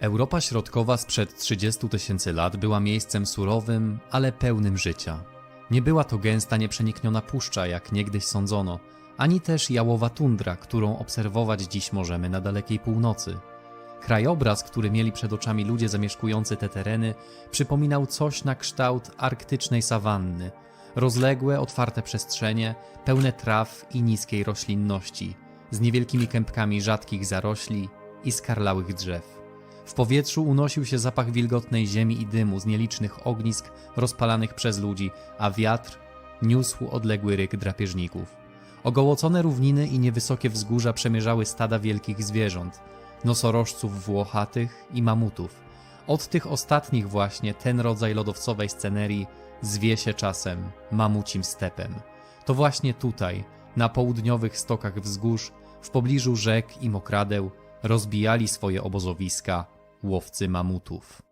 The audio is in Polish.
Europa Środkowa sprzed 30 tysięcy lat była miejscem surowym, ale pełnym życia. Nie była to gęsta, nieprzenikniona puszcza, jak niegdyś sądzono, ani też jałowa tundra, którą obserwować dziś możemy na dalekiej północy. Krajobraz, który mieli przed oczami ludzie zamieszkujący te tereny, przypominał coś na kształt arktycznej sawanny. Rozległe, otwarte przestrzenie, pełne traw i niskiej roślinności, z niewielkimi kępkami rzadkich zarośli i skarlałych drzew. W powietrzu unosił się zapach wilgotnej ziemi i dymu z nielicznych ognisk rozpalanych przez ludzi, a wiatr niósł odległy ryk drapieżników. Ogołocone równiny i niewysokie wzgórza przemierzały stada wielkich zwierząt, nosorożców włochatych i mamutów. Od tych ostatnich właśnie ten rodzaj lodowcowej scenerii zwie się czasem mamucim stepem. To właśnie tutaj, na południowych stokach wzgórz, w pobliżu rzek i mokradeł, rozbijali swoje obozowiska łowcy mamutów.